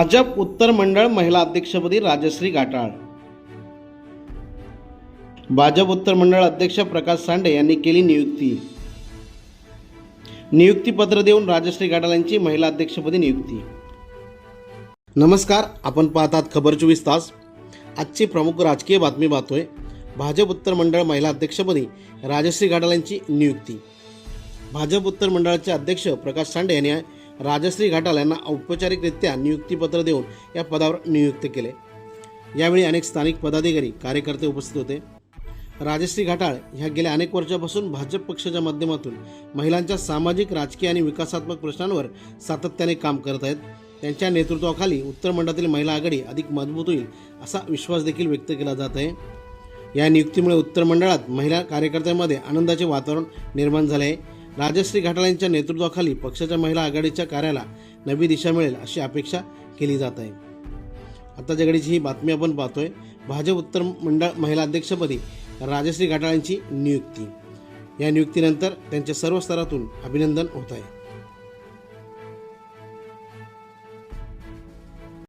भाजप उत्तर मंडळ महिला अध्यक्षपदी राजश्री गाटाळ भाजप उत्तर मंडळ अध्यक्ष प्रकाश सांडे यांनी केली नियुक्ती. नियुक्तीपत्र देऊन राजश्री गाटाळ यांची महिला अध्यक्षपदी नियुक्ती. नमस्कार आपण पाहतात खबर चोवीस तास. आजची प्रमुख राजकीय बातमी पाहतोय. भाजप उत्तर मंडळ महिला अध्यक्षपदी राजश्री गाटाळ यांची नियुक्ती. भाजप उत्तर मंडळाचे अध्यक्ष प्रकाश सांडे यांनी राजश्री घाटाल यांना औपचारिकरित्या नियुक्तीपत्र देऊन या पदावर नियुक्त केले. यावेळी अनेक स्थानिक पदाधिकारी कार्यकर्ते उपस्थित होते. राजश्री घाटाळ ह्या गेल्या अनेक वर्षापासून भाजप पक्षाच्या माध्यमातून महिलांच्या सामाजिक राजकीय आणि विकासात्मक प्रश्नांवर सातत्याने काम करत आहेत. त्यांच्या नेतृत्वाखाली उत्तर मंडळातील महिला आघाडी अधिक मजबूत होईल असा विश्वास देखील व्यक्त केला जात आहे. या नियुक्तीमुळे उत्तर मंडळात महिला कार्यकर्त्यांमध्ये आनंदाचे वातावरण निर्माण झाले आहे. राजश्री घाटाळ यांच्या नेतृत्वाखाली पक्षाच्या महिला आघाडीच्या कार्याला नवी दिशा मिळेल अशी अपेक्षा केली जात आहे. आता जगडीची ही बातमी आपण पाहतोय. भाजप उत्तर मंडळ महिला अध्यक्षपदी राजश्री घाटाळ यांची नियुक्ती. या नियुक्तीनंतर त्यांच्या सर्व स्तरातून अभिनंदन होत आहे.